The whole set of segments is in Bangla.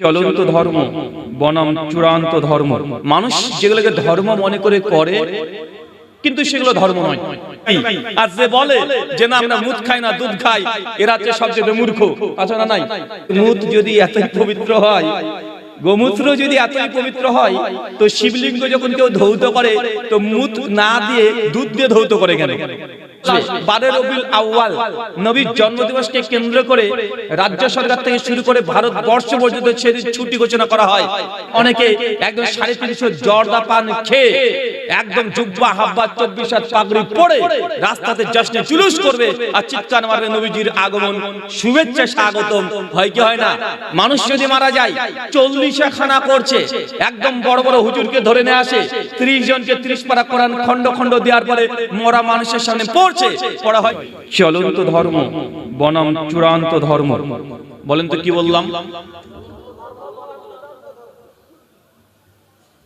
চলন্ত ধর্ম বনাম চূড়ান্ত ধর্ম। মানুষ যেগুলোকে ধর্ম মনে করে করে কিন্তু সেগুলো ধর্ম নয়। আর যে বলে যে না আমরা মুদ খাই না দুধ খাই এরা হচ্ছে সবচেয়ে মূর্খ। আচ্ছা না নাই মুদ যদি এতই পবিত্র হয় গোমূত্র যদি এতই পবিত্র হয় তো শিবলিঙ্গ যখন কেউ ধৌত করে তো মুদ না দিয়ে দুধ দিয়ে ধৌত করে কেন? বারে রবিউল আউয়াল নবীর জন্মদিবসকে কেন্দ্র করে রাজ্য সরকার থেকে শুরু করে ভারতবর্ষ পর্যন্ত সেদিন ছুটি ঘোষণা করা হয়। অনেকে একদম সাড়ে তিনশো জর্দা পান খেয়ে একদম জুব্বা হাব্বা চব্বিশ হাত পাগড়ি পরে রাস্তাতে জশ্নে জুলুস করবে আর চিৎকার মারবে নবীজির আগমন। শুভেচ্ছা স্বাগতম। হয় কি হয় না? মানুষ যদি মারা যায় চল্লিশে খানা করছে একদম বড় বড় হুজুরকে ধরে নিয়ে আসে। ত্রিশ জনকে ত্রিশ পারা কোরআন খন্ড খন্ড দেওয়ার পরে মরা মানুষের সামনে পড়ছে পড়া হয়। চলন্ত ধর্ম বনাম চূড়ান্ত ধর্ম। বলেন তো কি বললাম?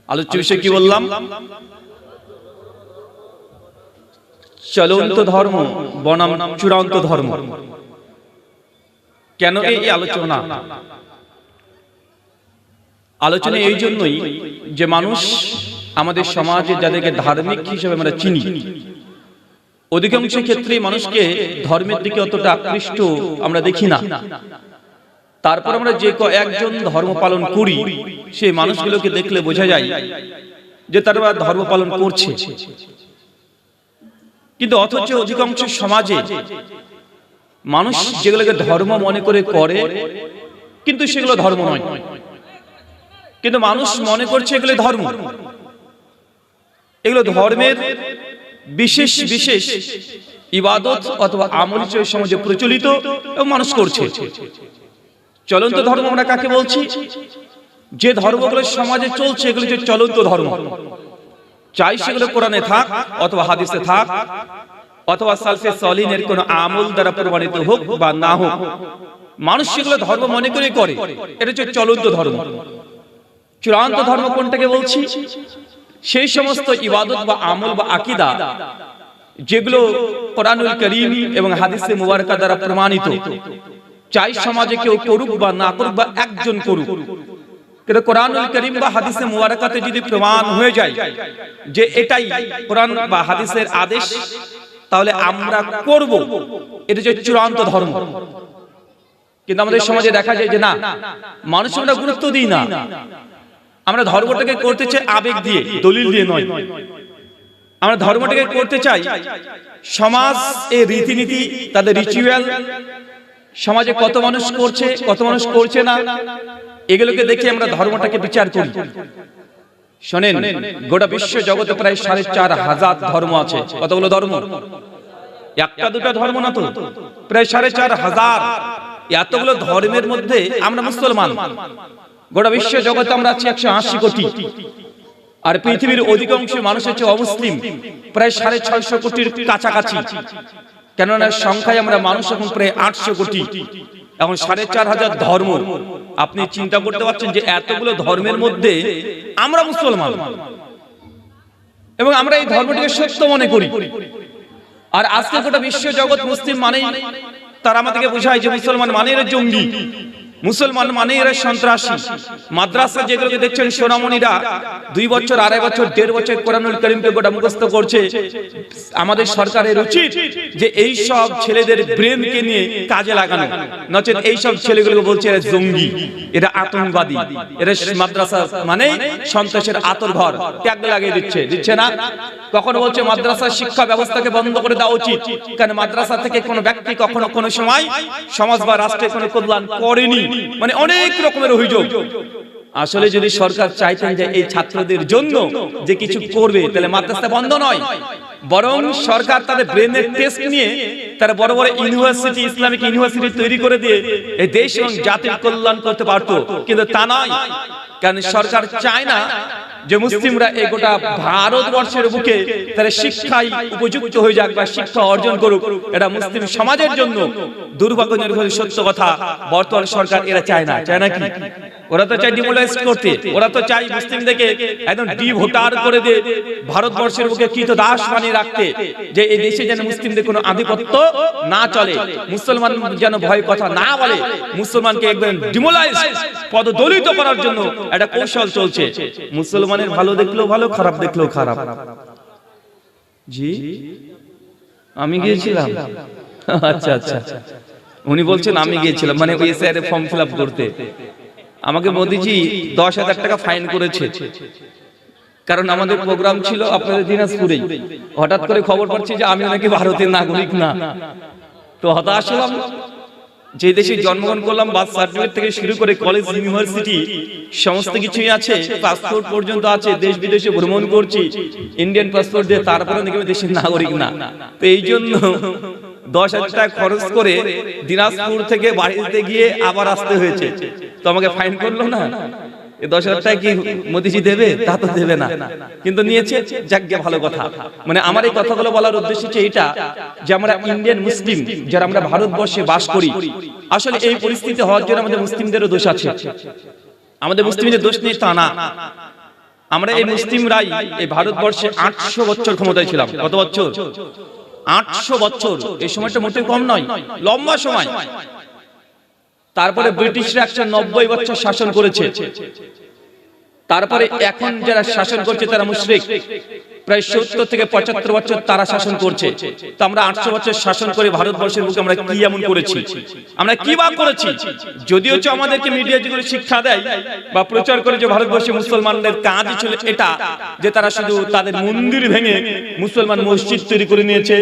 আলোচ্য বিষয় কি বললাম? চলন্ত ধর্ম বনাম চূড়ান্ত ধর্ম। কেন এই আলোচনা? আলোচনা এই জন্যই যে মানুষ আমাদের সমাজে যাদেরকে ধার্মিক হিসেবে আমরা চিনি অধিকাংশ ক্ষেত্রে মানুষকে ধর্মের দিকে অতটা আকৃষ্ট আমরা দেখি না। তারপর আমরা যে একজন ধর্ম পালন করি সেই মানুষগুলোকে দেখলে বোঝা যায় যে তারা ধর্ম পালন করছে। কিন্তু অথচ অধিকাংশ সমাজে মানুষ যেগুলোকে ধর্ম মনে করে করে কিন্তু সেগুলো ধর্ম নয়। কিন্তু মানুষ মনে করছে এগুলো ধর্ম। এগুলো ধর্মের বিশেষ বিশেষ ইবাদত অথবা আমল হিসেবে সমাজে প্রচলিত এবং মানুষ করছে। চলন্ত ধর্ম আমরা কাকে বলছি? যে ধর্মগুলো সমাজে চলছে, এগুলো যে চলন্ত ধর্ম। চাই সেগুলো কোরআনে থাক অথবা হাদিসে থাক, অথবা সালফে সলিনের কোন আমল দ্বারা প্রমাণিত হোক বা না হোক। মানুষ সেগুলো ধর্ম মনে করে করে। এটা হচ্ছে চলন্ত ধর্ম। চূড়ান্ত ধর্ম কোনটাকে বলছি? সেই সমস্ত ইবাদত বা আমল বা আকিদা যেগুলো কোরআনুল করিম এবং হাদিসে মুবারকা দ্বারা প্রমাণিত, চাই সমাজে কেউ করুক বা না করুক বা একজন করুক। কিন্তু কোরআনুল করিম বা হাদিসে মুবারকাতে যদি প্রমাণ হয়ে যায় যে এটাই কোরআন বা হাদিসের আদেশ, তাহলে আমরা করব। এটা হচ্ছে চূড়ান্ত ধর্ম। কিন্তু আমাদের সমাজে দেখা যায় যে না মানুষ আমরা গুরুত্ব দিই না। আমরা ধর্মটাকে করতে চাই আবেগ দিয়ে, দলিল দিয়ে নয়। আমরা ধর্মটাকে করতে চাই সমাজ এ রীতিনীতি, তাদের রিচুয়াল সমাজে কত মানুষ করছে, কত মানুষ করছে না, এগুলোকে দেখে আমরা ধর্মটাকে বিচার করি। শোনেন, গোটা বিশ্ব জগতে প্রায় সাড়ে চার হাজার ধর্ম আছে। কতগুলো ধর্ম? একটা, দুটা ধর্ম না তো? প্রায় সাড়ে চার হাজার। এতগুলো ধর্মের মধ্যে আমরা মুসলমান। গোটা বিশ্ব জগতে আমরা আছি একশো আশি কোটি। আর পৃথিবীর অধিকাংশ মানুষ হচ্ছে অমুসলিম প্রায় সাড়ে ছয়শো কোটির কাছাকাছি। কেননা সংখ্যায় আমরা মানুষ এখন প্রায় আটশো কোটি। এখন সাড়ে চার হাজার ধর্ম। আপনি চিন্তা করতে পারছেন যে এতগুলো ধর্মের মধ্যে আমরা মুসলমান। এবং আমরা এই ধর্মটিকে সত্য মনে করি। আর আজকে গোটা বিশ্ব জগৎ মুসলিম মানেই তারা আমাদেরকে বোঝায় যে মুসলমান মানে জঙ্গি। মুসলমান মানে এরা সন্ত্রাসী। মাদ্রাসা যেগুলোকে দেখছেন সোনামণিরা দুই বছর, আড়াই বছর, দেড় বছর কোরআনুল করিমকে গোটা মুখস্থ করছে, আমাদের সরকারের উচিত যে এই সব ছেলেদের ব্রেনকে নিয়ে কাজে লাগানো। নচেত এই সব ছেলেগুলোকে বলছে এরা জঙ্গি, এরা আতঙ্কবাদী, এরা মাদ্রাসা মানে সন্ত্রাসের আতর ঘর ত্যাগ লাগিয়ে দিচ্ছে দিচ্ছে না? কখনো বলছে মাদ্রাসা শিক্ষা ব্যবস্থাকে বন্ধ করে দেওয়া উচিত, কারণ মাদ্রাসা থেকে কোনো ব্যক্তি কখনো কোনো সময় সমাজ বা রাষ্ট্রের কোনো কল্যাণ করেনি। মানে অনেক রকমের অভিযোগ। আসলে যদি সরকার চাইতেন যে এই ছাত্রদের জন্য যে কিছু করবে, তাহলে মাদ্রাসা বন্ধ নয়। বরং সরকার তাদের ব্রেনের টেস্ট নিয়ে তারা বড় বড় ইউনিভার্সিটি ইসলামিক ইউনিভার্সিটি তৈরি করে দিয়ে এই দেশ এবং জাতির কল্যাণ করতে পারত। কিন্তু তা নয়। কারণ সরকার চায় না যে মুসলিমরা এই গোটা ভারতবর্ষের বুকে তারা শিক্ষায় উপযুক্ত হয়ে যাক বা শিক্ষা অর্জন করুক এটা মুসলিম সমাজের জন্য দুর্ভাগ্যজনক হলে সত্য কথা। বর্তমান সরকার এরা চায় না। চায় না। কি? ওরা তো চায় ডিমোলাইজ করতে। ওরা তো চায় মুসলিমদেরকে একদম ডি ভোটার করে দিয়ে ভারতবর্ষের বুকে কৃত দাস বানিয়ে রাখতে যে এই দেশে যেন মুসলিমদের কোনো আধিপত্য না চলে মুসলমান যেন ভয় কথা না বলে মুসলমানকে একদম ডিমোলাইজ পদদলিত করার জন্য একটা কৌশল চলছে। মুসলমানের ভালো দেখলেও ভালো খারাপ দেখলেও খারাপ। জি? আমি গিয়েছিলাম। আচ্ছা আচ্ছা। উনি বলছেন আমি গিয়েছিলাম। মানে ওই স্যার ফর্ম ফিল আপ করতে। আমাকে মোদিজি দশ হাজার টাকা ফাইন করেছে। কারণ আমাদের প্রোগ্রাম ছিল আপনাদের দিনাজপুরেই। হঠাৎ করে খবর পাচ্ছি যে আমি নাকি ভারতের নাগরিক না। তো হতাশ হলাম। যে দেশে জন্মগ্রহণ করলাম বার্থ সার্টিফিকেট থেকে শুরু করে কলেজ ইউনিভার্সিটি সমস্ত কিছুই আছে পাসপোর্ট পর্যন্ত আছে, দেশ বিদেশে ভ্রমণ করছি ইন্ডিয়ান পাসপোর্ট দিয়ে তারপরে নাকি দেশের নাগরিক না। তো এই জন্য দশ হাজার টাকা খরচ করে দিনাজপুর থেকে বাড়িতে গিয়ে আবার আসতে হয়েছে। তো আমাকে ফাইন করল না? মানে বলার যে আমরা ভারতবর্ষে বাস করি, আসলে এই পরিস্থিতি হওয়ার জন্য আমাদের মুসলিমদেরও দোষ আছে। আমাদের মুসলিমদের দোষ নেই তা না। আমরা এই মুসলিমরাই এই ভারতবর্ষে আটশো বছর ক্ষমতায় ছিলাম। কত বছর? আটশো বছর। এই সময়টা মোটেই কম নয়, লম্বা সময়। তারপরে ব্রিটিশরা একশো নব্বই বছর শাসন করেছে। তারপরে এখন যারা শাসন করছে তারা মুশরিক। প্রায় সত্তর থেকে পঁচাত্তর বছর তারা শাসন করছে। তো আমরা আটশো বছর শাসন করে ভারতবর্ষের বুকে আমরা কি এমন করেছি আমরা কি বা করেছি? যদিও হচ্ছে আমাদেরকে মিডিয়া যেগুলো শিক্ষা দেয় বা প্রচার করে যে ভারতবর্ষে মুসলমানদের কাজ ছিল এটা যে তারা শুধু তাদের মন্দির ভেঙে মুসলমান মসজিদ তৈরি করে নিয়েছে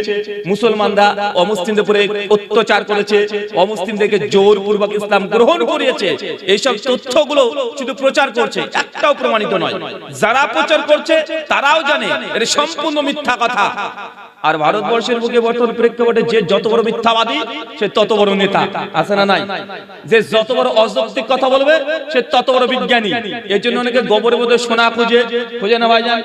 মুসলমানরা অমুসলিমদের উপরে অত্যাচার করেছে অমুসলিমদেরকে জোরপূর্বক ইসলাম গ্রহণ করিয়েছে এইসব তথ্যগুলো শুধু প্রচার করছে একটাও প্রমাণিত নয়। যারা প্রচার করছে তারাও জানে এটা সম্পূর্ণ মিথ্যা কথা। আর ভারতবর্ষের বুকে বর্তমান প্রেক্ষাপটে যে যত বড় মিথ্যাবাদী, সে তত বড় নেতা। আছে না নাই? যে যত বড় অযৌক্তিক কথা বলবে, সে তত বড় বিজ্ঞানী। এর জন্য অনেকে গোবরের মধ্যে সোনা খুঁজে খুঁজে না ভাইজান।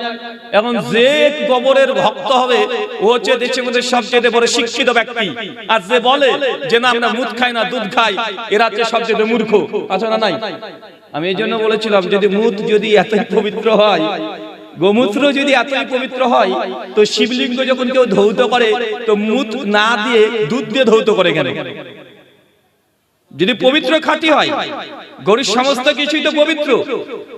এখন যে গোবরের ভক্ত হবে, ও হচ্ছে দেশের মধ্যে সবচেয়ে বড় শিক্ষিত ব্যক্তি। আর যে বলে যে না, আমরা মুদ খাই না, দুধ খাই এরা হচ্ছে সবচেয়ে মূর্খ। আছে না নাই? আমি এই জন্য বলেছিলাম, যদি মুদ যদি এতই পবিত্র হয় গোমূত্র যদি এতই পবিত্র হয় তো শিবলিঙ্গ যখন কেউ ধৌত করে তো মুত না দিয়ে দুধ দিয়ে ধৌত করে কেন? যদি পবিত্র খাঁটি হয় গরুর সমস্ত কিছুই তো পবিত্র।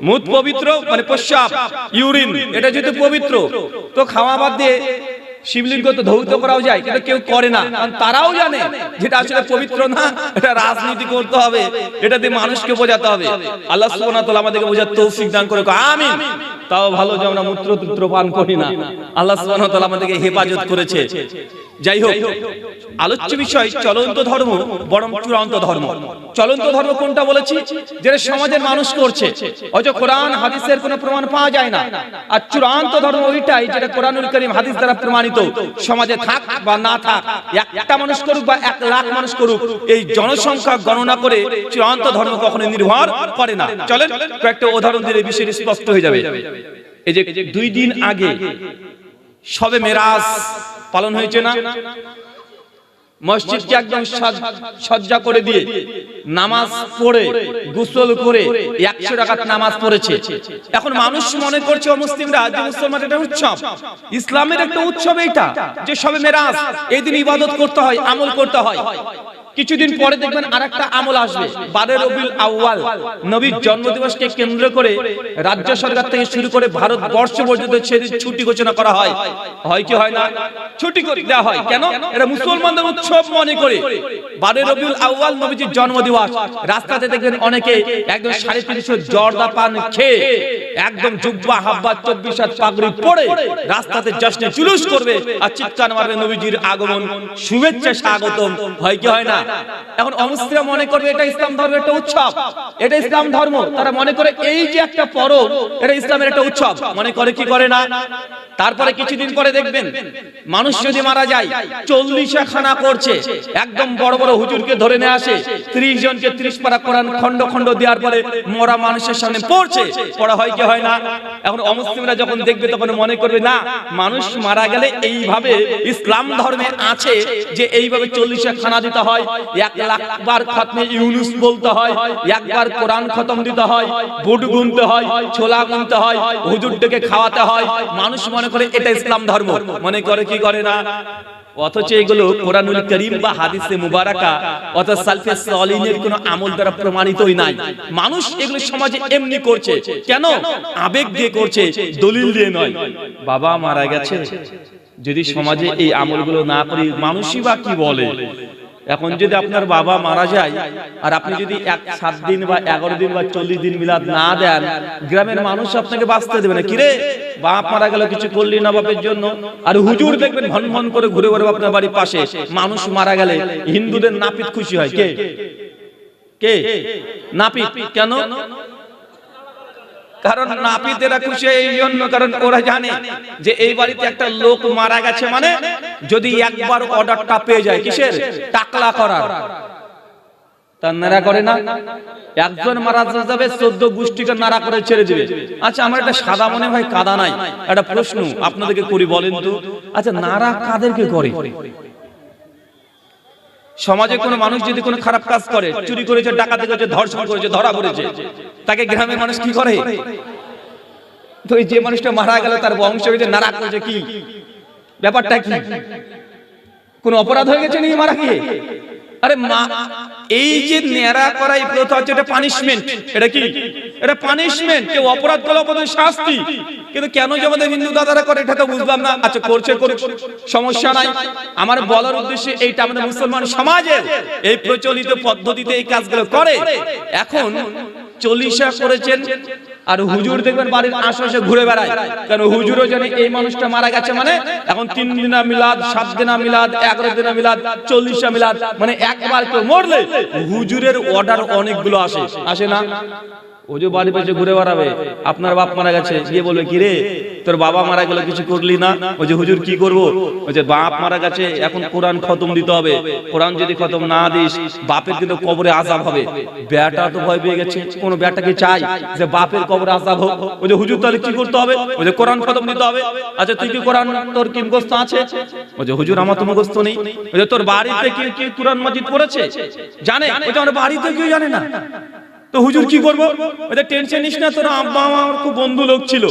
মুত পবিত্র মানে প্রস্রাব ইউরিন এটা যদি পবিত্র তো খাওয়া বাদ দিয়ে শিবলিঙ্গ তো ধৌত করাও যায়, কিন্তু কেউ করে না। কারণ তারাও জানে যেটা আসলে পবিত্র না, এটা রাজনীতি করতে হবে, এটা দিয়ে মানুষকে বোঝাতে হবে। আল্লাহ সুবহানাহু তাআলা আমাদেরকে বোঝার তৌফিক দান করে আমিন। তাও ভালো যে আমরা মূত্র পান করি না। আল্লাহ সুবহানাহু তাআলা আমাদেরকে হেফাজত করেছে। যাই হোক আলোচ্য বিষয় চলন্ত ধর্ম বরং চূড়ান্ত ধর্ম। চলন্ত ধর্ম কোনটা বলেছি? যেটা সমাজের মানুষ করছে। অথচ কোরআন হাদিসের কোনো প্রমাণ পাওয়া যায় না। আর চূড়ান্ত ধর্ম ওইটাই যেটা কোরআনুল করিম হাদিস দ্বারা প্রমাণিত। সমাজে থাক বা না থাক একটা মানুষ করুক বা এক লাখ মানুষ করুক এই জনসংখ্যা গণনা করে চূড়ান্ত ধর্ম কখনো নির্ভর করে না। চলেন কয়েকটা উদাহরণ দিলে বিষয়টি স্পষ্ট হয়ে যাবে। এই যে দুই দিন আগে সবে মেরাজ পালন হয়েছে না? মসজিদকে একদম সজ্জা করে দিয়ে নামাজ পড়ে গোসল করে একশো টাকার নামাজ পড়েছে। এখন মানুষ মনে করছে মুসলিমরা যে মুসলমান এটা উৎসব। ইসলামের একটা উৎসব এইটা যে সবে মেরাজ এই দিন ইবাদত করতে হয় আমল করতে হয়। কিছুদিন পরে দেখবেন আর একটা আমল আসবে। বারে রবিউল আউয়াল। নবীর জন্মদিবসকে কেন্দ্র করে রাজ্য সরকার থেকে শুরু করে ভারতবর্ষ পর্যন্ত সেদিন ছুটি ঘোষণা করা হয়। হয়। কি হয় না? ছুটি করে দেওয়া হয়। কেন? এটা মুসলমানদের উৎসব মনে করে। বারে রবিউল আউয়াল নবীজির জন্মদিবস। রাস্তাতে দেখবেন অনেকে একদম সাড়ে তিনশো জর্দা পান খেয়ে একদম জুব্বা হাব্বা চব্বিশ হাত পাগড়ি পড়ে রাস্তাতে জশ্নে জুলুস করবে আর চিৎকার মারবে নবীজির আগমন শুভেচ্ছা স্বাগতম হয় কি হয় না এখন অমুসলিমরা মনে করবে এটা ইসলাম ধর্মের একটা উৎসব। এটা ইসলাম ধর্ম। তারা মনে করে এই যে একটা পরব, এটা ইসলামের একটা উৎসব। মনে করে কি করে না? তারপরে কিছুদিন পরে দেখবেন, মানুষ যদি মারা যায়, চল্লিশা খানা করছে একদম বড় বড় হুজুরকে ধরে নিয়ে আসে, ত্রিশ জনকে ত্রিশ পারা কোরআন খন্ড খন্ড দেওয়ার পরে মরা মানুষের সামনে পড়ছে। পড়া হয় কি হয় না? এখন অমুসলিমরা যখন দেখবে, তখন মনে করবে, না, মানুষ মারা গেলে এইভাবে ইসলাম ধর্মে আছে যে এইভাবে চল্লিশে খানা দিতে হয় মানুষ মনে করে এটা ইসলাম ধর্ম, মনে করে কি করে না? অথচ এগুলো কোরআনুল করিম বা হাদিসে মুবারাকা কোনো আমল দ্বারা প্রমাণিতই নাই। মানুষ এগুলো সমাজে এমনি করছে। কেন? আবেগ দিয়ে করছে, দলিল দিয়ে নয়। বাবা মারা গেছে। যদি সমাজে এই আমলগুলো না করি, মানুষই বা কি বলে? এখন যদি আপনার বাবা মারা যায় আর আপনি যদি এক সাত দিন বা এগারো দিন বা চল্লিশ দিন মিলাদ না দেন গ্রামের মানুষ আপনাকে বাঁচতে দেবে না। কিরে বাপ মারা গেল কিছু করলি না বাপের জন্য? আর হুজুর দেখবেন ভন ভন করে ঘুরে ঘুরে আপনার বাড়ির পাশে। মানুষ মারা গেলে হিন্দুদের নাপিত খুশি হয়। কে? কে? নাপিত কেন? কারণ নাপিতেরা খুশি এই জন্য কারণ ওরা জানে যে এই বাড়িতে একটা লোক মারা গেছে মানে যদি একবার অর্ডারটা পেয়ে যায় কিসের? টাকলা করার। তার নাড়া করে না? একজন মারা যাবে চোদ্দ গোষ্ঠীকে নাড়া করে ছেড়ে দিবে। আচ্ছা আমার একটা সাদা মনে হয় কাদা নাই। একটা প্রশ্ন আপনাদেরকে করি বলেন তো? আচ্ছা নাড়া কাদেরকে করে? সমাজে কোনো মানুষ যদি কোনো খারাপ কাজ করে, চুরি করেছে, ডাকাতি করেছে, ধর্ষণ করেছে, ধরা পড়েছে, তাকে গ্রামের মানুষ কি করে? তো যে মানুষটা মারা গেল, তার বংশ হয়েছে নারা করেছে কি? ব্যাপারটা কি? কোন অপরাধ হয়ে গেছে নি মারা গিয়ে? আরে মা, এই যে নেড়া করা এই প্রথা হচ্ছে, এটা পানিশমেন্ট এটা কি? এটা পানিশমেন্ট কেউ অপরাধ করলে অপরাধের শাস্তি। কিন্তু কেন যে আমাদের হিন্দু দাদারা করে, এটা তো বুঝলাম না। আচ্ছা করছে করুক সমস্যা নাই। আমার বলার উদ্দেশ্যে এইটা আমাদের মুসলমান সমাজের। এই প্রচলিত পদ্ধতিতে এই কাজগুলো করে। এখন চল্লিশা করেছেন আর হুজুর দেখবেন বাড়ির আশেপাশে ঘুরে বেড়ায়। কারণ হুজুরও জানে এই মানুষটা মারা গেছে মানে এখন তিন দিনা মিলাদ সাত দিনা মিলাদ এগারো দিনা মিলাদ চল্লিশা মিলাদ মানে একবার কেউ মরলে হুজুরের অর্ডার অনেকগুলো আসে। আসে না? ও যে বাড়ি পেছে ঘুরে বেড়াবে, আপনার বাপ মারা গেছে, গিয়ে বলবে কি রে তোর বাবা মারা গেল কিছু করলি না? ওই যে, হুজুর, কি করব? ওই যে, বাপ মারা গেছে, এখন কোরআন খতম দিতে হবে। কোরআন যদি খতম না দিস, বাপের কিন্তু কবরে আজাব হবে। বেটা তো ভয় পেয়ে গেছে, কোন বেটাকে চাই যে বাপের কবরে আজাব হোক? ওই যে, হুজুর, তাহলে কি করতে হবে? ওই যে, কোরআন খতম দিতে হবে। আচ্ছা তুই কি কোরআন, তোর কি মুখস্থ আছে? ওই যে, হুজুর, আমার তো মুখস্থ নেই। ওই যে, তোর বাড়িতে কি কি কোরআন মাজিদ পড়েছে? জানে? যে, আমার বাড়িতে কেউ জানে না। তো হুজুর কি করব? ওদের টেনশন নিস না তোর আব্বা আমার খুব বন্ধু লোক ছিল।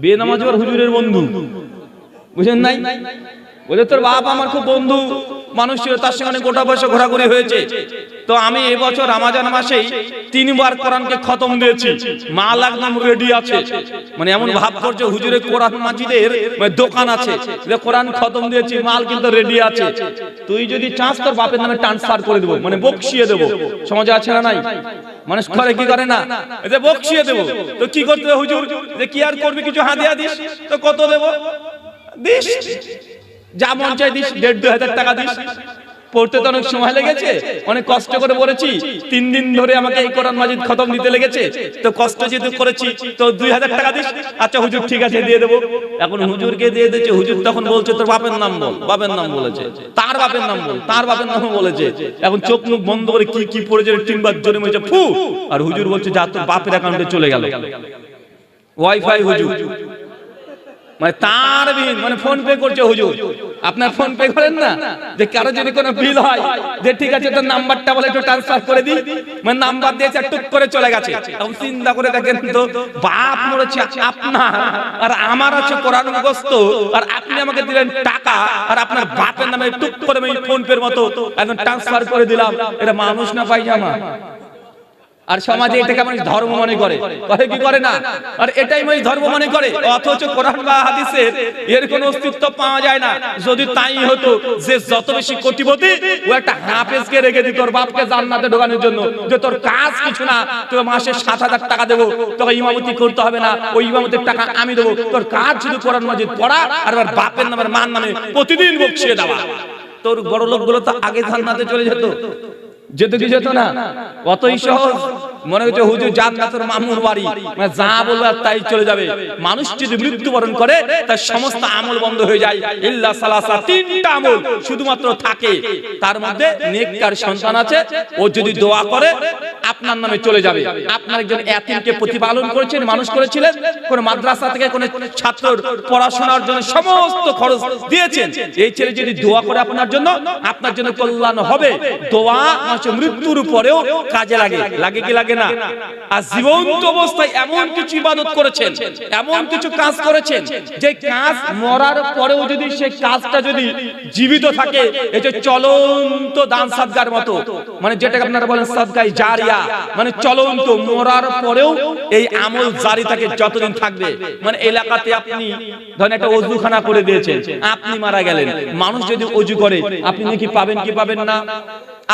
বিয়ে নামাজ হুজুরের বন্ধু। বুঝেন নাই। বলে, তোর বাপ আমার খুব বন্ধু। মানুষ ছিল, তার সঙ্গে গোটা বয়সে ঘোরাঘুরি হয়েছে। তো আমি এবছর রামাজান মাসেই তিনবার কোরআনকে খতম দিয়েছি। মা একদম রেডি আছে। মানে এমন ভাব করছে হুজুরের কোরআন মাজিদের মানে দোকান আছে। যে কোরআন খতম দিয়েছি, মাল কিন্তু রেডি আছে। তুই যদি চাস, তোর বাপের নামে ট্রান্সফার করে দেবো। মানে বকশিয়ে দেবো। সমাজে আছে না নাই? মানুষ করে, কি করে না? যে বকশিয়ে দেবো। তো কি করতে হুজুর? যে কি আর করবি, কিছু হাদিয়া দিস? তো কত দেবো? দিস। যা মন চাই দিস, দেড় দু হাজার টাকা দিস। পড়তে তো অনেক সময় লেগেছে, অনেক কষ্ট করে পড়েছি। তিন দিন ধরে আমাকে এই কোরআন মাজিদ খতম দিতে লেগেছে। তো কষ্ট যেহেতু করেছি, তো দুই হাজার টাকা দিস। আচ্ছা হুজুর, ঠিক আছে, দিয়ে দেবো। এখন হুজুরকে দিয়ে দিয়েছে, হুজুর তখন বলছে, তোর বাপের নাম বল, বাপের নাম বলেছে, তার বাপের নাম বল, তার বাপের নাম বলেছে। এখন চোখ মুখ বন্ধ করে কি কি পড়েছে, তিনবার জোরে মেরেছে ফু! আর হুজুর বলছে, যা তোর বাপের অ্যাকাউন্টে চলে গেল। ওয়াইফাই হুজুর। মানে তার বিল মানে ফোন পে করছে হুজুর। আপনার ফোন পে করেন না? যে কারও যদি কোনো বিল হয়, যে ঠিক আছে, তোর নাম্বারটা বলে একটু ট্রান্সফার করে দিই। মানে নাম্বার দিয়েছে টুক করে চলে গেছে। এখন চিন্তা করে দেখেন তো, বাপ মরেছে আপনার, আর আমার আছে কোরআন মুখস্থ, আর আপনি আমাকে দিলেন টাকা, আর আপনার বাপের নামে টুক করে আমি ফোন পের মতো একদম ট্রান্সফার করে দিলাম। এটা মানুষ না পাইজামা আর সমাজে এটাকে মানুষ ধর্ম মনে করে? করে? কি করে না? আর এটাই মানুষ ধর্ম মনে করে। অথচ কোরআন বা হাদিসের এর কোনো অস্তিত্ব পাওয়া যায় না। যদি তাই হতো যে যত বেশি কোটিপতি ও একটা হাফেজকে রেখে দিত তোর বাপকে জান্নাতে ঢোকানোর জন্য যে তোর কাজ কিছু না তোর মাসে সাত হাজার টাকা দেবো তোকে ইমামতি করতে হবে না ওই ইমামতির টাকা আমি দেবো। তোর কাজ শুধু কোরআন মাজিদ পড়া আর আমার বাপের নামের মান নামে প্রতিদিন বকশিয়ে দেওয়া। তোর বড় লোকগুলো তো আগে জান্নাতে চলে যেত। যেত দিয়ে যেত না? অতই সহজ। মনে হচ্ছে হুজুর জান্নাতের মামুর বাড়ি। মানে যা বলবে তাই চলে যাবে। মানুষ যদি মৃত্যুবরণ করে, তার সমস্ত আমল বন্ধ হয়ে যায়। ইল্লা সালাসা, তিনটা আমল শুধুমাত্র থাকে। তার মধ্যে নেককার সন্তান আছে, ও যদি দোয়া করে, আপনার নামে চলে যাবে। আপনার একজন এতিমকে প্রতিপালন করেছেন, মানুষ করেছিলেন, কোন মাদ্রাসা থেকে কোন ছাত্র পড়াশোনার জন্য সমস্ত খরচ দিয়েছেন। এই ছেলে যদি দোয়া করে আপনার জন্য আপনার জন্য কল্যাণ হবে। দোয়া মানুষের মৃত্যুর পরেও কাজে লাগে। লাগে কি লাগে? না। আর জীবন্ত অবস্থায় এমন কিছু ইবাদত করেছেন এমন কিছু কাজ করেছেন যে কাজ মরার পরেও যদি সেই কাজটা যদি জীবিত থাকে এই যে চলন্ত দান সাদগার মতো মানে যেটাকে আপনারা বলেন সাদগাই জারিয়া মানে চলন্ত মরার পরেও এই আমল জারি থাকে যতদিন থাকবে। মানে এলাকাতে আপনি ধরেন একটা অজুখানা করে দিয়েছেন আপনি মারা গেলেন। মানুষ যদি অজু করে আপনি নাকি পাবেন কি পাবেন না?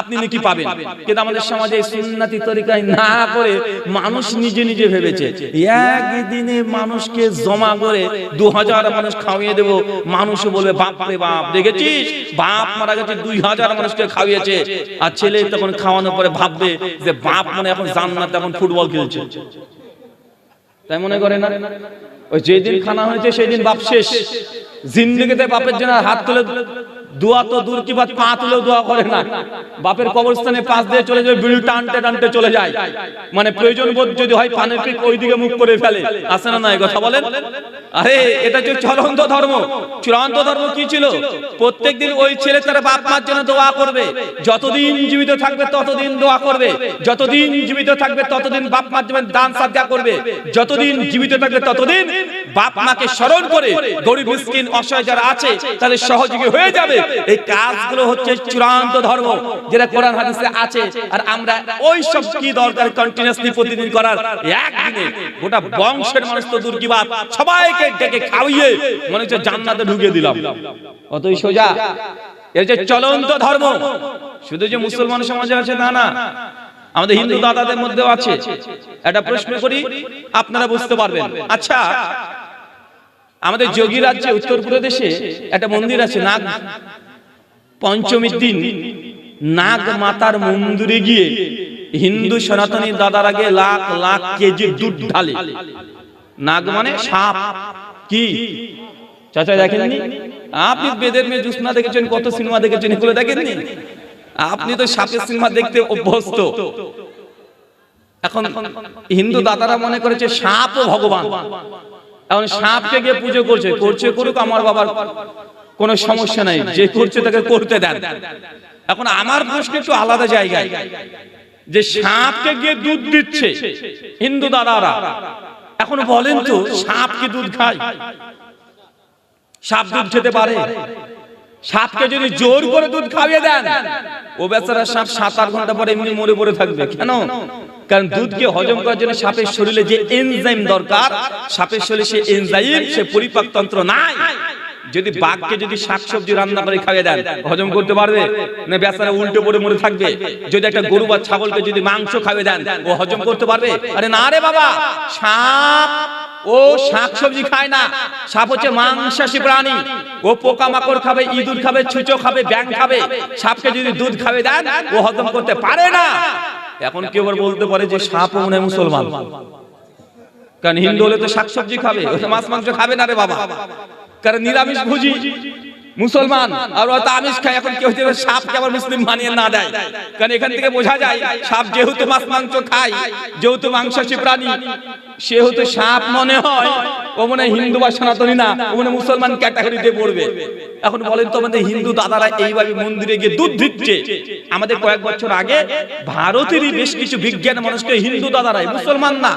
আপনি নাকি পাবেন। কিন্তু আমাদের সমাজে সুন্নাতি তরিকায় না করে মানুষ নিজে নিজে ভেবেছে। একদিনে মানুষকে জমা করে দু হাজার মানুষ খাওয়িয়ে দেব মানুষ বলবে বাপ রে বাপ দেখেছিস? বাপ মারা গেছে দুই হাজার মানুষকে খাওয়িয়েছে। আর ছেলে তখন খাওয়ানোর পরে ভাববে যে বাপ মানে এখন জান্নাত এখন ফুটবল খেলছে। তাই মনে করে না? ওই যেদিন খানা হয়েছে সেই দিন বাপ শেষ। জিন্দিগিতে বাপের জন্য হাত তুলে দোয়া তো দূর কি বাদ পা তুলেও দোয়া করে না। বাপের কবরস্থানে পাশ দিয়ে চলে যায় বিড়ি টানতে টানতে চলে যায়। মানে প্রয়োজন বোধ যদি হয় পানের পিক ওই দিকে মুখ করে ফেলে। আসে না নাই কথা বলেন? আরে, এটা যে চলন্ত ধর্ম। চূড়ান্ত ধর্ম কি ছিল? প্রত্যেকদিন ওই ছেলে তার বাপ মার জন্য দোয়া করবে। যতদিন জীবিত থাকবে, ততদিন দোয়া করবে। যতদিন জীবিত থাকবে, ততদিন বাপ মার জন্য দান সাদকা করবে। যতদিন জীবিত থাকবে, ততদিন বাপ মাকে স্মরণ করে গরিব মিসকিন, অসহায় যারা আছে, তাদের সহযোগী হয়ে যাবে। এই কাজগুলো হচ্ছে চূড়ান্ত ধর্ম, যেটা কোরআন হাদিসে আছে। আর আমরা ওই সব কি দরকার কন্টিনিউয়াসলি প্রতিদিন করার? একদিনে গোটা বংশের মানুষ তো দূর কি সবাইকে ডেকে খাওয়িয়ে মনে হচ্ছে জান্নাতে ঢুকিয়ে দিলাম। অতই সোজা। এর যে চলন্ত ধর্ম, শুধু যে মুসলমান সমাজে আছে না না, আমাদের হিন্দু দাদাদের মধ্যেও আছে। একটা প্রশ্ন করি, আপনারা বুঝতে পারবেন। আচ্ছা আমাদের যোগী রাজ্যে উত্তরপ্রদেশে একটা মন্দির আছে নাগ পঞ্চমীর দিন। নাগ মাতার মন্দিরে গিয়ে হিন্দু সনাতনী দাদার আগে লাখ লাখ কেজি দুধ ঢালে। নাগ মানে সাপ। কি? চাচা দেখেননি? আপনি বেদের মেয়ে জুসনা দেখেছেন কত সিনেমা দেখেছেন এগুলো দেখেননি? আপনি তো সাপের সিনেমা দেখতে অভ্যস্ত। এখন হিন্দু দাদারা মনে করেছে সাপও ভগবান। এখন সাপকে গিয়ে পুজো করছে করছে করুক, আমার বাবার কোন সমস্যা নাই, যে করছে তাকে করতে দেন। এখন আমার প্রশ্ন একটু আলাদা জায়গায়, যে সাপকে গিয়ে দুধ দিচ্ছে হিন্দু দাদারা, এখন বলেন তো, সাপ কি দুধ খায়? সাপ দুধ খেতে পারে? সাপকে যদি জোর করে দুধ খাইয়ে দেন ও বেচারা সাপ সাত আট ঘণ্টা পরে এমনি মরে পড়ে থাকবে। কেন? কারণ দুধকে হজম করার জন্য সাপের শরীরে যে এনজাইম দরকার সাপের শরীরে সে এনজাইম সে পরিপাক তন্ত্র নাই। যদি বাঘকে যদি শাকসবজি রান্না করে খাইয়ে দেন হজম করতে পারবে? না বেচারা উল্টে পড়ে মরে থাকবে। যদি একটা গরু বা ছাগলকে যদি মাংস খাইয়ে দেন ও হজম করতে পারবে? আরে না রে বাবা সাপ ও শাক সবজি খায় না। সাপ হচ্ছে মাংসাশী প্রাণী। ও পোকা মাকড় খাবে, ইঁদুর খাবে, ছুঁচো খাবে ব্যাং খাবে। সাপকে যদি দুধ খাবে দেন, ও হজম করতে পারে না। এখন কেউ বলতে পারে যে সাপ মনে মুসলমান। কারণ হিন্দু হলে তো শাকসবজি খাবে, মাছ মাংস খাবে না রে বাবা। কারণ নিরামিষ ভুজি। মুসলমান আর হয়তো আমিষ খায় এখন কেউ যদি সাপকে আবার মুসলিম মানিয়ে না দেয়। কারণ এখান থেকে বোঝা যায় সাপ যেহেতু মাছ মাংস খায় যেহেতু মাংসাশী প্রাণী সেহেতু সাপ মনে হয় ও মনে হিন্দু বা সনাতনী না ও মনে মুসলমান ক্যাটাগরিতে পড়বে। এখন বলেন তো আমাদের হিন্দু দাদারা এইভাবে মন্দিরে গিয়ে দুধ দিচ্ছে। আমাদের কয়েক বছর আগে ভারতেরই বেশ কিছু বিজ্ঞান মানুষকে হিন্দু দাদারাই মুসলমান না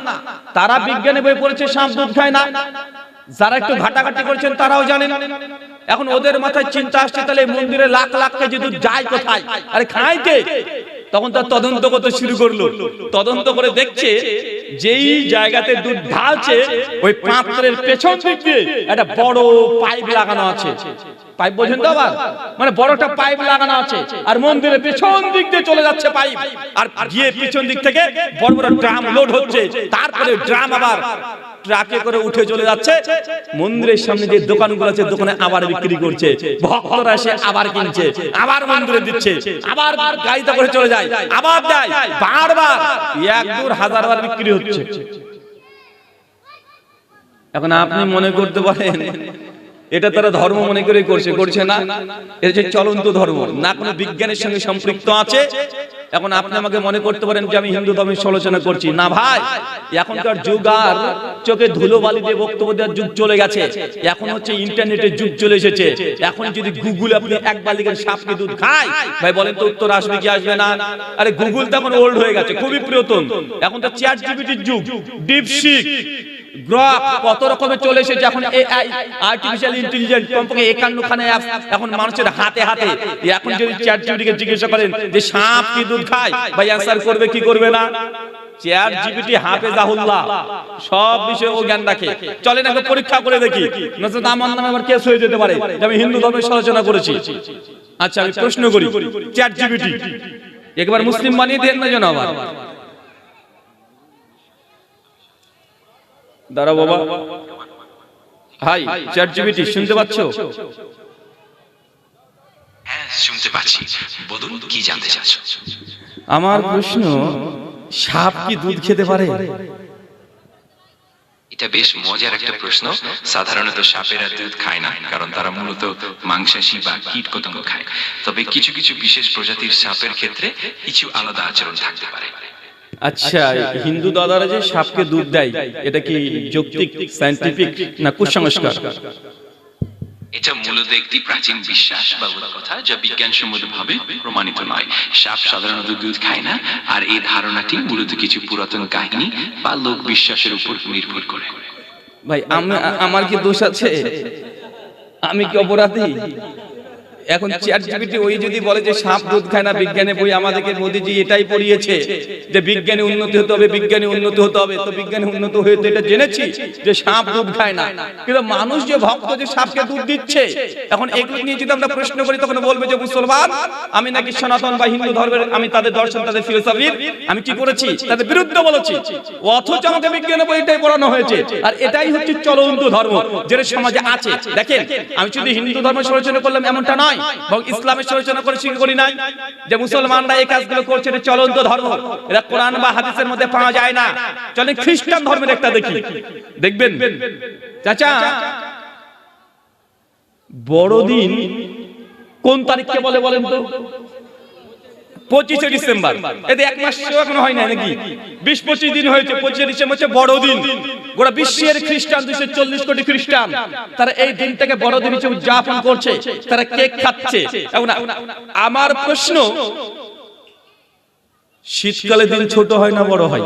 তারা বিজ্ঞানে বই পড়েছে সাপ দুধ খায় না। যারা একটু ঘাটাঘাটি করছেন তারাও জানেন। এখন ওদের মাথায় চিন্তা আসছে, তাহলে মন্দিরে লাখ লাখ দুধ যায় কোথায়? আরে খাইতে তখন তার তদন্ত করতে শুরু করল। তদন্ত করে দেখছে, যেই জায়গাতে দুধ ঢালছে, ওই পাত্রের পেছন দিয়ে একটা বড় পাইপ লাগানো আছে। পাইপ বোঝেন তো আবার? মানে বড় একটা পাইপ লাগানো আছে, আর মন্দিরের পেছন দিক দিয়ে চলে যাচ্ছে পাইপ। আর গিয়ে পিছন দিক থেকে বড় বড় ড্রাম লোড হচ্ছে, তারপরে ড্রাম আবার ট্রাকে করে উঠে চলে যাচ্ছে। মন্দিরের সামনে যে দোকানগুলো আছে, দোকানে আবার বিক্রি করছে। ভক্তরা এসে আবার কিনছে, আবার মন্দিরে দিচ্ছে, আবার গাড়িতে করে চলে যায়, আবার যায়, বারবার, এক দূর হাজার বার বিক্রি হচ্ছে। এখন আপনি মনে করতে পারেন এটা তারা ধর্ম মনে করে করছে করছে না। এটা হচ্ছে চলন্ত ধর্ম। না কোনো বিজ্ঞানের সঙ্গে সম্পৃক্ত আছে? এখন আপনি আমাকে মনে করতে পারেন যে আমি হিন্দু ধর্মের সমালোচনা করছি। না ভাই, এখনকার যুগ আর চোখে ধুলো বালি দিয়ে বক্তব্য দেওয়ার যুগ চলে গেছে। এখন হচ্ছে ইন্টারনেটের যুগ চলে এসেছে। এখন যদি গুগল আপনি এক বালিকের সাপকে দুধ খায়, ভাই বলেন তো উত্তর আসবে কি আসবে না? আরে গুগল তো এখন ওল্ড হয়ে গেছে, খুবই প্রিয়তম এখন তো চ্যাট জিপিটির যুগ। ডিপসিক গ্রক কত রকমের চলে এসেছে এখন এআই আর্টিফিশিয়াল ইন্টেলিজেন্স কমপক্ষে একান্ন খানে এখন মানুষের হাতে হাতে। এখন যদি চ্যাট জিপিটিকে জিজ্ঞাসা করেন যে সাপ কি দুধ খায়? ভাই অ্যান্সার করবে, কি করবে না? চ্যাট জিপিটি হাফেজাহুল্লাহ, সব বিষয়ে ও জ্ঞান রাখে। চলেন আগে পরীক্ষা করে দেখি। নচেত আমার নামে আবার কেস হয়ে যেতে পারে আমি হিন্দু ধর্মের সমালোচনা করেছি। আচ্ছা আমি প্রশ্ন করি চ্যাট জিপিটি একবার মুসলিম বানিয়ে দেন না যেন আবার? দাঁড়া বাবা। হাই চ্যাট জিপিটি শুনতে পাচ্ছো? হ্যাঁ শুনতে পাচ্ছি। বলুন কি জানতে চাচ্ছ? আমার প্রশ্ন সাপ কি দুধ খেতে পারে? এটা বেশ মজার একটা প্রশ্ন। সাধারণত সাপেরা দুধ খায় না কারণ তারা মূলত মাংসাশী বা কীট পতঙ্গ খায়। তবে কিছু কিছু বিশেষ প্রজাতির সাপের ক্ষেত্রে কিছু আলাদা আচরণ থাকতে পারে। আচ্ছা হিন্দু দাদারা যে সাপকে দুধ দেয় এটা কি যৌক্তিক সায়েন্টিফিক না কুসংস্কার? এটা মূলত একটি প্রাচীন বিশ্বাস বা কথা যা বিজ্ঞানসম্মতভাবে প্রমাণিত নয়। সাপ সাধারণত দুধ খায় না আর এই ধারণাটি মূলত কিছু পুরাতন কাহিনী বা লোক বিশ্বাসের উপর নির্ভর করে। ভাই আমার কি দোষ আছে? আমি কি অপরাধী? এখন চ্যাট জিপিটি ওই যদি বলে যে সাপ দুধ খায় না বিজ্ঞানে বই আমাদেরকে মোদিজি এটাই পড়িয়েছে যে বিজ্ঞানে উন্নতি হতে হবে বিজ্ঞানে উন্নতি হতে হবে। তো বিজ্ঞানে উন্নত হয়ে তো এটা জেনেছি যে সাপ দুধ খায় না। কিন্তু মানুষ যে ভক্ত যে সাপকে দুধ দিচ্ছে এখন এগুলো নিয়ে যদি আমরা প্রশ্ন করি তখন বলবে যে মুসলমান আমি নাকি সনাতন বা হিন্দু ধর্মের আমি তাদের দর্শন তাদের ফিলোসফির আমি কি করেছি? তাদের বিরুদ্ধে বলেছি। অথচ আমাকে বিজ্ঞানে বই এটাই পড়ানো হয়েছে। আর এটাই হচ্ছে চলন্ত ধর্ম যেটা সমাজে আছে। দেখেন আমি শুধু হিন্দু ধর্ম সমালোচনা করলাম এমনটা নয়। ইসলামের সমালোচনা করে স্বীকার করি নাই? যে মুসলমানরা এই কাজগুলো করছে এটা চলন্ত ধর্ম। এটা কোরআন বা হাদিসের মধ্যে পাওয়া যায় না। চলেন খ্রিস্টান ধর্মের একটা দেখি। দেখবেন? চাচা বড়দিন কোন তারিখকে বলে বলেন তো? পঁচিশে ডিসেম্বর। এতে এক মাস এখনও হয় না নাকি? বিশ পঁচিশ দিন হয়েছে পঁচিশে ডিসেম্বর হচ্ছে বড়দিন। গোটা বিশ্বের খ্রিস্টান দুশো চল্লিশ কোটি খ্রিস্টান। তারা এই দিনটাকে বড়দিন হিসেবে উদযাপন করছে। তারা কেক খাচ্ছে। আমার প্রশ্ন শীতকালে দিন ছোট হয় না বড় হয়?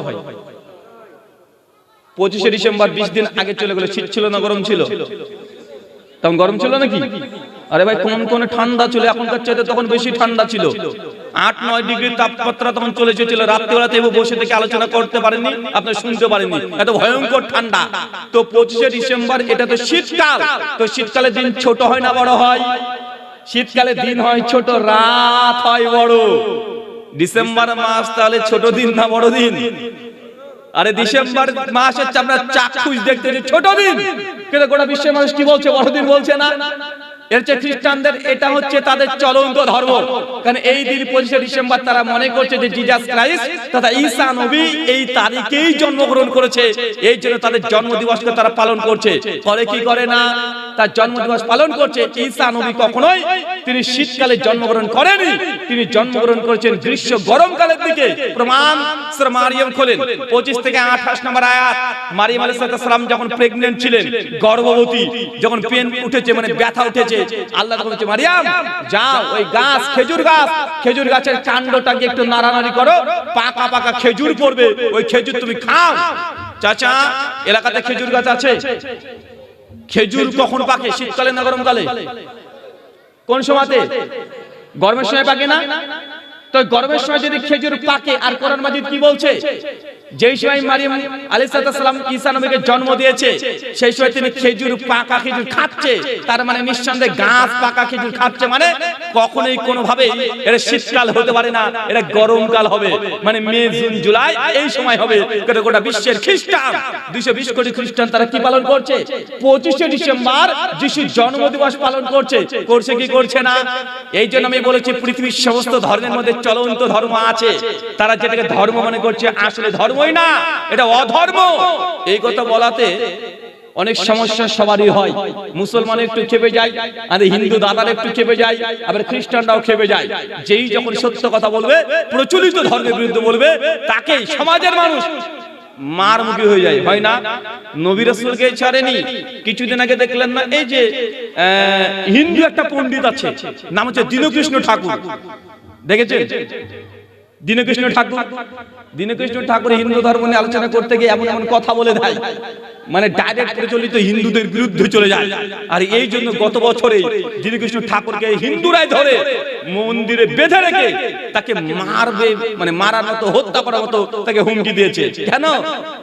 পঁচিশে ডিসেম্বর বিশ দিন আগে চলে গেল শীত ছিল না গরম ছিল? তখন গরম ছিল নাকি? আরে ভাই কোন কোন ঠান্ডা ছিল? এখনকার চাইতে তখন বেশি ঠান্ডা ছিল। আট, নয় ডিগ্রি তাপমাত্রা তখন চলে এসেছিল। রাত্রিবেলাতে বসে থেকে আলোচনা করতে পারেনি আপনি শুনতে পারেননি। এত ভয়ঙ্কর ঠান্ডা। তো পঁচিশে ডিসেম্বর, এটা তো শীতকাল। তো শীতকালে দিন ছোট হয় না, বড় হয়? শীতকালে দিন হয় ছোট, রাত হয় বড়। ডিসেম্বর মাস তাহলে ছোট দিন না বড় দিন? আরে ডিসেম্বর মাস হচ্ছে আমরা চাক্ষুষ দেখতে ছোট দিন। কিন্তু গোটা বিশ্বের মানুষ কি বলছে? বড়দিন বলছে না। খ্রিস্টানদের এটা হচ্ছে তাদের ধর্ম। এই পঁচিশে ডিসেম্বর তারা মনে করছে করেছে। এই জন্য তাদের পালন করছে। করে কি করে না? তার জন্ম দিবস পালন করছে। ঈসা নবী কখনোই তিনি শীতকালে জন্মগ্রহণ করেনি। তিনি জন্মগ্রহণ করেছেন গ্রীষ্ম গরমকালের দিকে। প্রমাণ মারিয়াম খোলেন। 25 থেকে 28 নম্বর আয়াত। মারিয়াম আলাইহিস সালাম যখন প্রেগন্যান্ট ছিলেন, গর্ভবতী, যখন পেন উঠেছে মানে ব্যথা উঠেছে আল্লাহ তখন বলছে মারিয়াম যাও ওই গাছ খেজুর গাছ খেজুর গাছের কাণ্ডটাকে একটু নাড়ানাড়ি করো পাকা পাকা খেজুর পড়বে ওই খেজুর তুমি খাও। চাচা এলাকাতে খেজুর গাছ আছে? খেজুর কখন পাকে? শীতকালে না গরমকালে? কোন সময়তে? গরমের সময় পাকে না? তো গরমের সময় যদি খেজুর পাকে আর কোরআন মাজিদ কি বলছে? যেই সময় মারিয়াম আলাইসালাম ঈসা নবীকে জন্ম দিয়েছে, সেই সময় তিনি খেজুর, পাকা খেজুর খাচ্ছে। তার মানে নিঃসন্দেহে গাছ, পাকা খেজুর খাচ্ছে মানে কখনোই কোনোভাবে এটা শীতকাল হতে পারে না এটা গরমকাল হবে। মানে মে, জুন, জুলাই এই সময় হবে। গোটা বিশ্বের খ্রিস্টান, দুইশো বিশ কোটি খ্রিস্টান তারা কি পালন করছে? পঁচিশে ডিসেম্বর যিশুর জন্ম দিবস পালন করছে। করছে কি করছে না? এই জন্য আমি বলেছি, পৃথিবীর সমস্ত ধর্মের মধ্যে চলন্ত ধর্ম আছে। তারা যেটাকে ধর্ম মনে করছে, আসলে ধর্মই না এটা অধর্ম। এই কথা বলাতে অনেক সমস্যা সবারই হয়। মুসলমান একটু খেপে যায়, আর হিন্দু দাদার একটু খেপে যায়, আবার খ্রিস্টানরাও খেপে যায়। যেই যখন সত্য কথা বলবে, প্রচলিত ধর্মের বিরুদ্ধে বলবে, তাকে সমাজের মানুষ মার মুখী হয়ে যায়, হয় না? নবী রাসূলকে ছাড়েনি। কিছুদিন আগে দেখলেন না, এই যে হিন্দু একটা পণ্ডিত আছে, নাম হচ্ছে দীনকৃষ্ণ ঠাকুর। দেখেছেন? দীনকৃষ্ণ ঠাকুর দীনকৃষ্ণ ঠাকুর হিন্দু ধর্ম নিয়ে আলোচনা করতে গিয়ে এমন এমন কথা বলে দেয়। মানে ডাইরেক্ট প্রচলিত হিন্দুদের বিরুদ্ধে চলে যায়। আর এই জন্য গত বছরে দীনকৃষ্ণ ঠাকুরকে হিন্দুরাই ধরে মন্দিরে বেঁধে রেখে তাকে মারবে মানে মারার মতো, হত্যা করার মতো তাকে হুমকি দিয়েছে। কেন?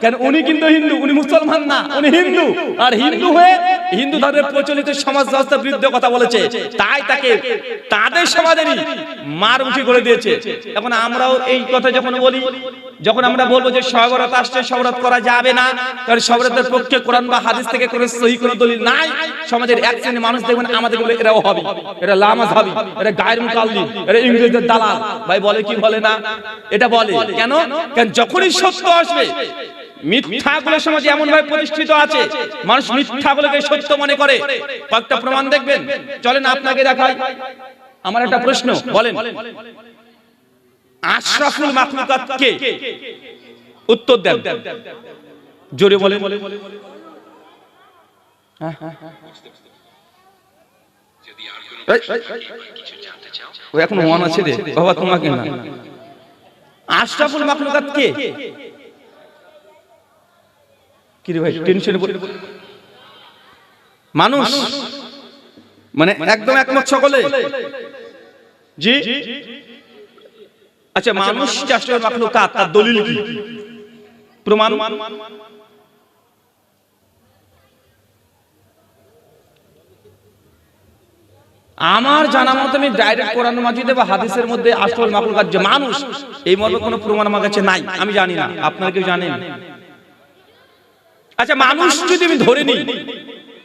কেন উনি কিন্তু হিন্দু, উনি মুসলমান না, উনি হিন্দু। আর হিন্দু হয়ে হিন্দু ধর্মের প্রচলিত সমাজ ব্যবস্থার বিরুদ্ধে কথা বলেছে। তাই তাকে তাদের সমাজেরই মার মুখী করে দিয়েছে। এখন আমরাও এই কথা যখন বলি, যখন আমরা বলব যে সবরত আসছে সবরত করা যাবে না। কারণ সবরতের পক্ষে কোরআন বা হাদিস থেকে কোনো সহি কোনো দলিল নাই। সমাজের এক শ্রেণির মানুষ দেখবেন আমাদের বলে এরাও হবে। এটা লামাজ হবে এটা গায়ের মুকাল্লি এটা ইংরেজদের দালাল। ভাই বলে কি বলে না? এটা বলে। কেন? কেন? যখনই সত্য আসবে প্রতিষ্ঠিত আছে, মানুষ সত্য মনে করে। কয়েকটা প্রমাণ আপনাকে আমার একটা প্রশ্ন উত্তর দেন। জোরে বলে হ্যাঁ, হ্যাঁ, হ্যাঁ। ও এখন ওয়ান আছে রে। বাবা তোমাকে না। আশরাফুল মাখলুকাত কে? কি রে ভাই টেনশনে পড়ে মানুষ। মানে একদম একমত সকলে। জি। আচ্ছা মানুষ চাষের মাখলুকাত? তার দলিল কি? প্রমাণ। আমার জানা মতো আমি ডাইরেক্ট কোরআন মাজিদে বা হাদিসের মধ্যে আসল মাখলুকাত যে মানুষ, এই মর্মে কোনো প্রমাণ আমার কাছে নাই, আমি জানি না, আপনারা কেউ জানেন? আচ্ছা মানুষ যদি আমি ধরে নিই,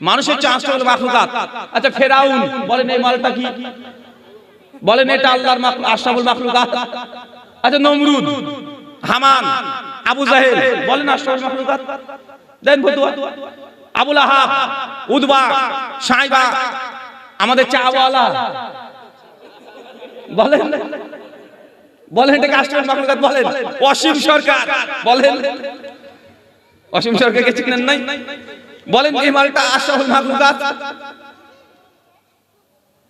মানুষের চাষ হলো মাখলুকাত আচ্ছা ফেরাউন, বলেন এই মালটা কি? বলেন এটা আল্লাহর আশরাফুল মাখলুকাত? আচ্ছা নমরুদ, হামান, আবু জাহেল, বলেন আশরাফুল মাখলুকাত? দেন ফতুয়া। আবুল আহাব, উদবা, সাইবা আমাদের চাওয়ালা। বলেন। বলেন এটাকে আশরাফুল মাখলুকাত বলেন। অসীম সরকার। বলেন। অসীম সরকারকে চিনেন নাই? বলেন এই মালটা আশরাফুল মাখলুকাত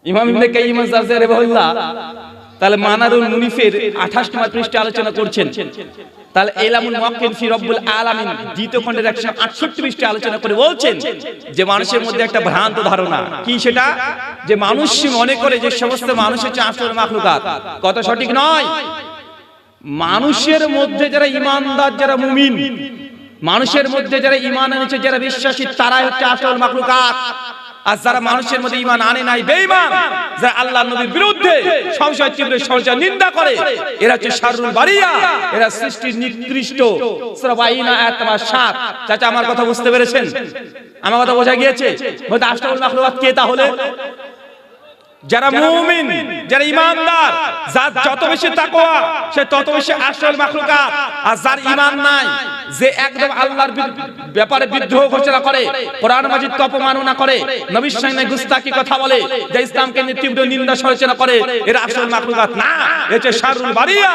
ইমাম ইবনে কাইয়িম আজ-জাযজারি রাহিমাহুল্লাহ। তাহলে মানারুল মুনিফের 28 নম্বর পৃষ্ঠে আলোচনা করছেন। তাহলে ইলামুল মুওয়াক্কিল ফি রব্বুল আলামিন দ্বিতীয় খণ্ডের 168 পৃষ্ঠে আলোচনা করে বলছেন যে মানুষের মধ্যে একটা ভ্রান্ত ধারণা। কি সেটা? যে মানুষ মনে করে যে সমস্ত মানুষ হচ্ছে আসল মাখলুকাত। কত সঠিক নয়। মানুষের মধ্যে যারা ইমানদার যারা মুমিন মানুষের মধ্যে যারা ইমান এনেছে যারা বিশ্বাসী তারাই হচ্ছে আসল মাখলুকাত। আর যারা মানুষের মধ্যে ইমান আনে নাই বেঈমান যারা আল্লাহ নবীর বিরুদ্ধে সংশয় তীব্র সংশয় নিন্দা করে এরা হচ্ছে শারুল বারিয়া এরা সৃষ্টির নিকৃষ্ট। সূরা বাইনা আয়াত নাম্বার 7 চাচা আমার কথা বুঝতে পেরেছেন? আমার কথা বোঝা গিয়েছে? বলতে আসল মাখলুকাত কে তাহলে? যারা মুমিন যারা ইমানদার যার যত বেশি তাকওয়া সে তত বেশি আসল মাখলুকাত। আর যার ইমান নাই যে একদম আল্লাহর ব্যাপারে বিদ্রোহ ঘোষণা করে কোরআন মাজিদকে অপমাননা করে নবীর সাইনে গুস্তাকি কথা বলে যে ইসলামকে তীব্র নিন্দা সমালোচনা করে এরা আসল মাখলুকাত না এটা শারুল বারিয়া।